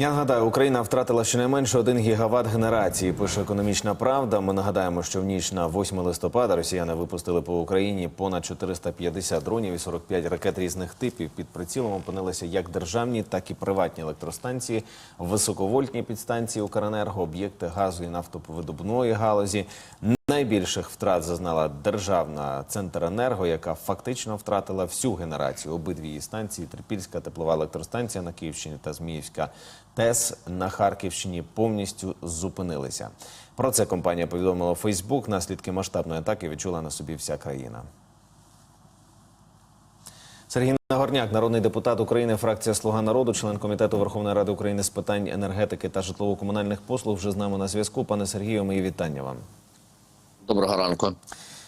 Я нагадаю, Україна втратила щонайменше 1 гігават генерації. Пише економічна правда. Ми нагадаємо, що в ніч на 8 листопада росіяни випустили по Україні понад 450 дронів і 45 ракет різних типів. Під прицілом опинилися як державні, так і приватні електростанції, високовольтні підстанції Укренерго, об'єкти газу і нафтовидобувної галузі. Найбільших втрат зазнала державна Центренерго, яка фактично втратила всю генерацію. Обидві її станції Трипільська теплова електростанція на Київщині та Зміївська ТЕС на Харківщині повністю зупинилися. Про це компанія повідомила Фейсбук. Наслідки масштабної атаки відчула на собі вся країна. Сергій Нагорняк, народний депутат України, фракція Слуга народу, член комітету Верховної Ради України з питань енергетики та житлово-комунальних послуг. Вже з нами на зв'язку. Пане Сергію, мої вітання вам. Доброго ранку.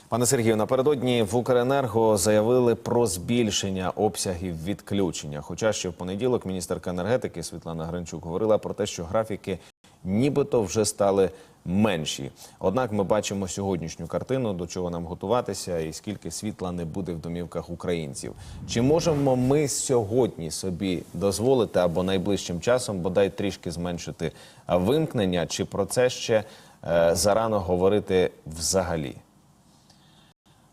Пане Сергію, напередодні в Укренерго заявили про збільшення обсягів відключення. Хоча ще в понеділок міністерка енергетики Світлана Гринчук говорила про те, що графіки нібито вже стали менші. Однак ми бачимо сьогоднішню картину, до чого нам готуватися, і скільки світла не буде в домівках українців. Чи можемо ми сьогодні собі дозволити або найближчим часом бодай трішки зменшити вимкнення? Чи про це ще е, зарано говорити взагалі?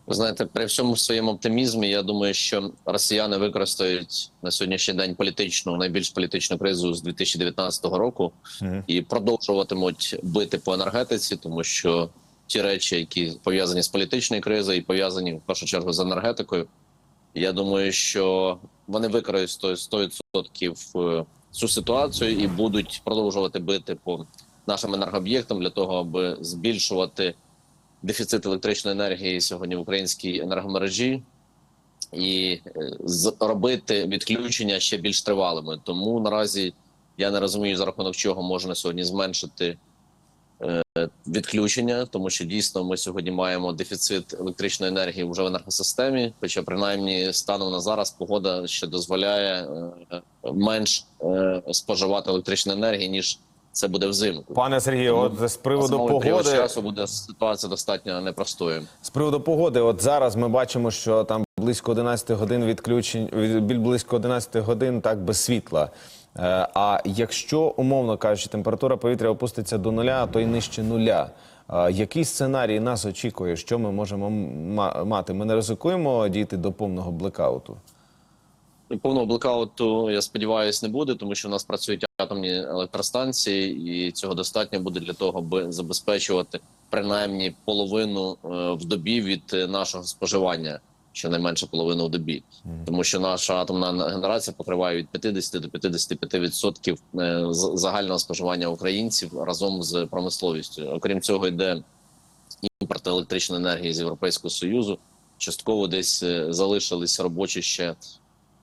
Ви знаєте, при всьому своєму оптимізмі, я думаю, що росіяни використають на сьогоднішній день політичну найбільш політичну кризу з 2019 року Мгм. і продовжуватимуть бити по енергетиці, тому що ті речі, які пов'язані з політичною кризою і пов'язані в першу чергу з енергетикою, я думаю, що вони використають 100% е, цю ситуацію і будуть продовжувати бити по нашим енергооб'єктам для того, аби збільшувати дефіцит електричної енергії сьогодні в українській енергомережі і е, зробити відключення ще більш тривалими. Тому наразі я не розумію за рахунок чого можна сьогодні зменшити е, відключення, тому що дійсно ми сьогодні маємо дефіцит електричної енергії вже в енергосистемі. Хоча принаймні станом на зараз погода ще дозволяє е, менш споживати електричної енергії ніж це буде взимку. Пане Сергію, от з приводу погоди часу буде ситуація достатньо непростою. з приводу погоди, от зараз ми бачимо, що там близько 11 годин відключень, від- біль- близько 11 годин так без світла. Е, А якщо умовно кажучи, температура повітря опуститься до нуля, а то й нижче нуля. е, Який сценарій нас очікує? Що ми можемо ма- мати? Ми не ризикуємо дійти до повного блекауту? Повного блекауту, я сподіваюся, не буде, тому що у нас працюють атомні електростанції, і цього достатньо буде для того, аби забезпечувати принаймні половину е, в добі від нашого споживання, щонайменше половину в добі, тому що наша атомна генерація покриває від 50 до 55% відсотків е, загального споживання українців разом з промисловістю. Окрім цього, йде імпорт електричної енергії з Європейського союзу. Частково десь е, залишились робочі ще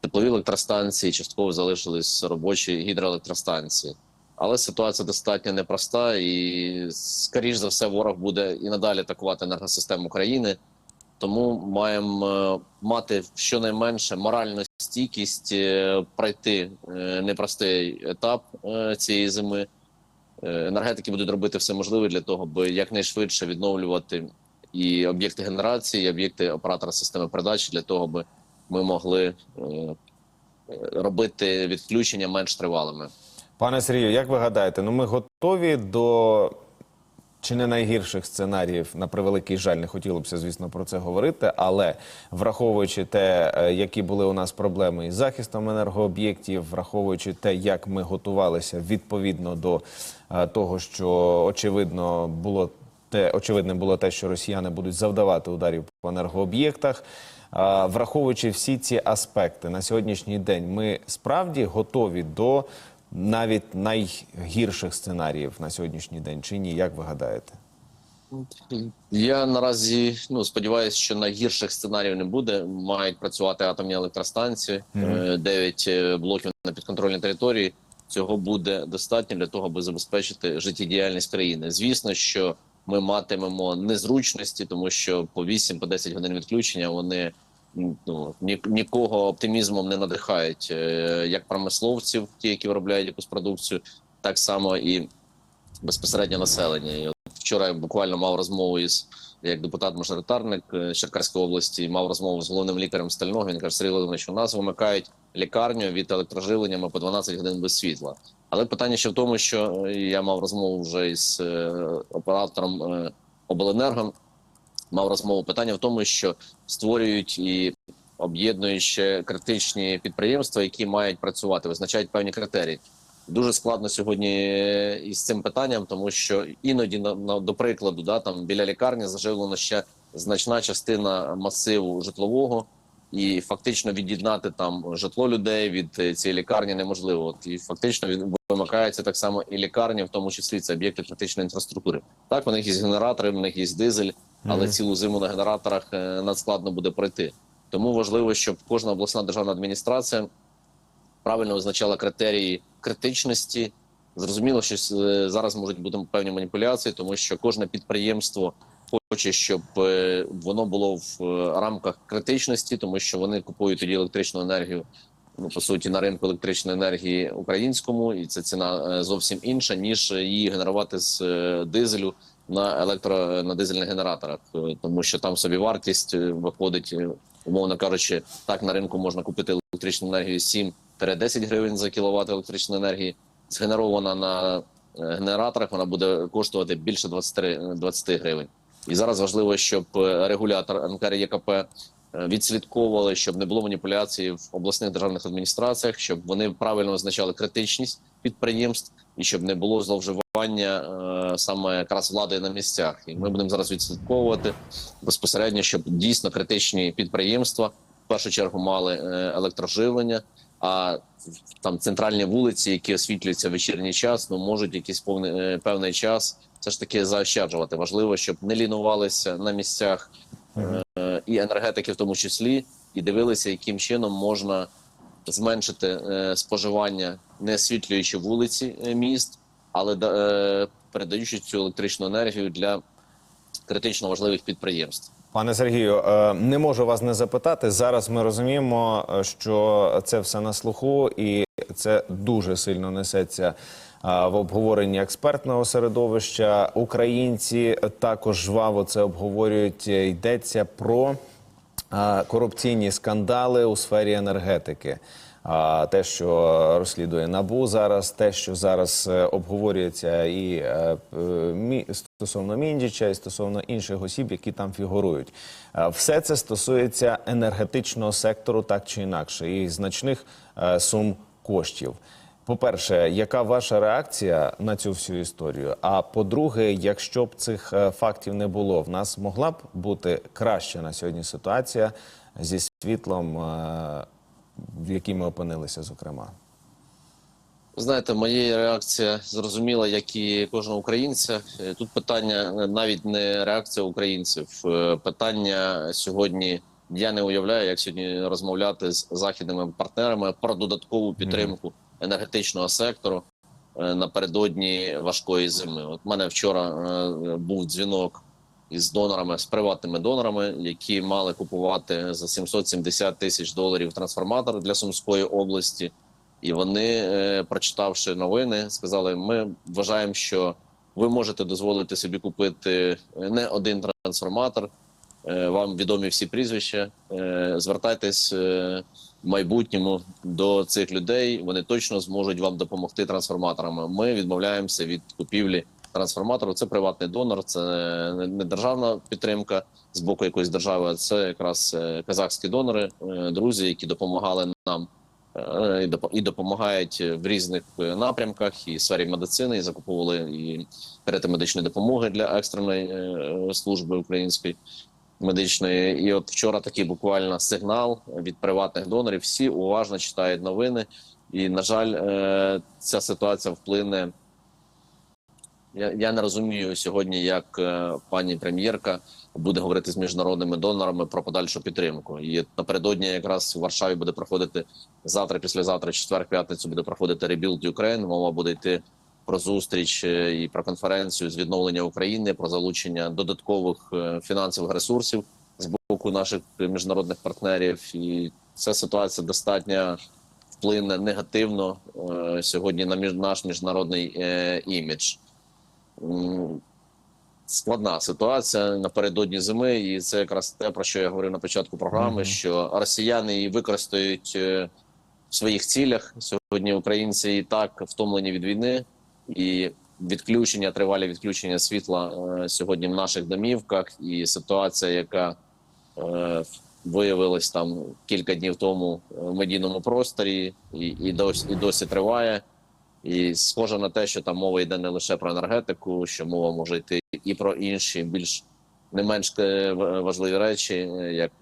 теплові електростанції, частково залишились робочі гідроелектростанції. Але ситуація достатньо непроста, і скоріш за все, ворог буде і надалі атакувати енергосистему країни. Тому маємо е, мати щонайменше моральну стійкість е, пройти е, непростий етап цієї зими. Енергетики будуть робити все можливе для того, аби якнайшвидше відновлювати і об'єкти генерації, і об'єкти оператора системи передачі для того, аби ми могли е, робити відключення менш тривалими. Пане Сергію, як ви гадаєте, ну ми готові до чи не найгірших сценаріїв на превеликий жаль, не хотілося б, звісно, про це говорити, але враховуючи те, е, які були у нас проблеми із захистом енергооб'єктів, враховуючи те, як ми готувалися відповідно до е, того, що очевидно було те, очевидним було те, що росіяни будуть завдавати ударів по енергооб'єктах. Враховуючи всі ці аспекти на сьогоднішній день, ми справді готові до навіть найгірших сценаріїв на сьогоднішній день чи ні? Як ви гадаєте? Я наразі ну сподіваюся, що найгірших сценаріїв не буде. Мають працювати атомні електростанції, Мгм. 9 блоків на підконтрольній території. Цього буде достатньо для того, аби забезпечити життєдіяльність країни. Звісно, що ми матимемо незручності, тому що по 8-10 годин відключення вони ну нікого оптимізмом не надихають, е, як промисловців, ті, які виробляють якусь продукцію, так само і безпосередньо населення. Вчора я буквально мав розмову із як депутат-мажоритарник е, Черкаської області, мав розмову з головним лікарем стального. Він каже, Сергій Володимирович, у нас вимикають лікарню від електроживлення ми по 12 годин без світла. Але питання ще в тому, що е, я мав розмову вже із оператором обленерго. Мав розмову питання в тому, що створюють і об'єднують ще критичні підприємства, які мають працювати, визначають певні критерії. Дуже складно сьогодні із цим питанням, тому що іноді на, до прикладу, да там біля лікарні заживлена ще значна частина масиву житлового, і фактично від'єднати там житло людей від е, цієї лікарні неможливо. От і фактично від вимикається так само і лікарні, в тому числі це об'єкти критичної інфраструктури. Так, у них є генератори, у них є дизель, але Мгм. цілу зиму на генераторах е, надскладно буде пройти. Тому важливо, щоб кожна обласна державна адміністрація правильно визначала критерії критичності. Зрозуміло, що е, зараз можуть бути певні маніпуляції, тому що кожне підприємство хоче, щоб е, воно було в е, рамках критичності, тому що вони купують тоді електричну енергію. Ну, по суті, на ринку електричної енергії українському, і це ціна е, зовсім інша, ніж її генерувати з дизелю на електро на дизельних генераторах, тому що там собі вартість виходить, умовно кажучи, так на ринку можна купити електричну енергію 7-10 гривень за кіловат електричної енергії. Згенерована на генераторах, вона буде коштувати більше 20, 20 гривень. І зараз важливо, щоб е, регулятор НКРЄКП е, відслідковували, щоб не було маніпуляцій в обласних державних адміністраціях, щоб вони правильно визначали критичність підприємств і щоб не було зловживання е, саме якраз влади на місцях. І ми будемо зараз відслідковувати безпосередньо, щоб дійсно критичні підприємства в першу чергу мали електроживлення. А там центральні вулиці, які освітлюються в вечірній час, ну можуть якийсь повний певний час все ж таки заощаджувати. Важливо, щоб не лінувалися на місцях е, і енергетики, в тому числі, і дивилися, яким чином можна зменшити е, споживання, не освітлюючи вулиці е, міст, але е, передаючи цю електричну енергію для критично важливих підприємств. Пане Сергію, е, не можу вас не запитати. Зараз ми розуміємо, е, що це все на слуху, і це дуже сильно несеться в обговоренні експертного середовища. Українці також жваво це обговорюють. Йдеться про корупційні скандали у сфері енергетики. Те, що розслідує набу зараз, те, що зараз е, обговорюється і е, е, стосовно Міндіча, і стосовно інших осіб, які там фігурують, все це стосується енергетичного сектору, так чи інакше, і значних сум коштів. По-перше, яка ваша реакція на цю всю історію? А по-друге, якщо б цих е, фактів не було, в нас могла б бути краща на сьогодні ситуація зі світлом, е, в якій ми опинилися, зокрема. Знаєте, моя реакція зрозуміла, як і кожного українця. Е, Тут питання навіть не реакція українців. Питання сьогодні я не уявляю, як сьогодні розмовляти з західними партнерами про додаткову підтримку енергетичного сектору е, напередодні важкої зими. От мене вчора е, був дзвінок із донорами, з приватними донорами, які мали купувати за 770 тисяч доларів трансформатор для Сумської області. І вони, е, прочитавши новини, сказали: ми вважаємо, що ви можете дозволити собі купити не один трансформатор. Е, Вам відомі всі прізвища. Е, Звертайтесь е, в майбутньому до цих людей. Вони точно зможуть вам допомогти трансформаторами. Ми відмовляємося від купівлі трансформатору. Це приватний донор, це не- державна підтримка з боку якоїсь держави. Це якраз казахські донори, друзі, які допомагали нам і допомагають в різних напрямках і сфері медицини, і закуповували і карети медичної допомоги для екстреної служби української медичної. І от вчора такий буквально сигнал від приватних донорів. Всі уважно читають новини, і на жаль, е, ця ситуація вплине. Я, не розумію сьогодні, як е, пані прем'єрка буде говорити з міжнародними донорами про подальшу підтримку. І напередодні якраз в Варшаві буде проходити завтра, післязавтра, четвер, п'ятницю буде проходити Rebuild Ukraine. Мова буде йти про зустріч е, і про конференцію з відновлення України, про залучення додаткових е, фінансових ресурсів з боку наших міжнародних партнерів. І ця ситуація достатньо вплине негативно е, сьогодні на наш міжнародний імідж. Складна ситуація напередодні зими, і це якраз те, про що я говорив на початку програми, Мгм. що росіяни її використають в своїх цілях. Сьогодні українці і так втомлені від війни, і відключення, тривалі відключення світла е, сьогодні в наших домівках, і ситуація, яка е, виявилась там кілька днів тому в медійному просторі, і, і досі і досі триває. І схоже на те, що там мова йде не лише про енергетику, що мова може йти і про інші більш не менш е, важливі речі, як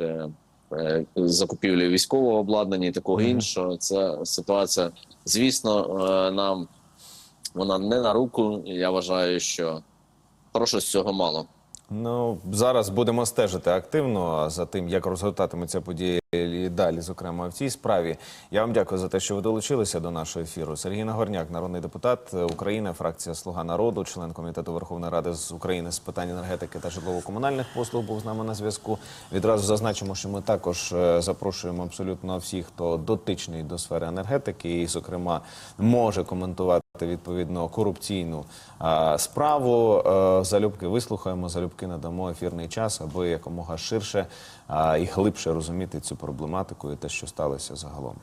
закупівлі військового обладнання і такого іншого. Це ситуація, звісно, нам вона не на руку. Я вважаю, що хорошого з цього мало. Ну зараз будемо стежити активно за тим, як розгортатимуться події і далі, зокрема в цій справі. Я вам дякую за те, що ви долучилися до нашого ефіру. Сергій Нагорняк, народний депутат України, фракція Слуга народу, член комітету Верховної Ради з України з питань енергетики та житлово-комунальних послуг, був з нами на зв'язку. Відразу зазначимо, що ми також е, запрошуємо абсолютно всіх, хто дотичний до сфери енергетики, і, зокрема, може коментувати відповідно корупційну а, справу. а, Залюбки вислухаємо, залюбки надамо ефірний час, аби якомога ширше а, і глибше розуміти цю проблематику і те, що сталося загалом.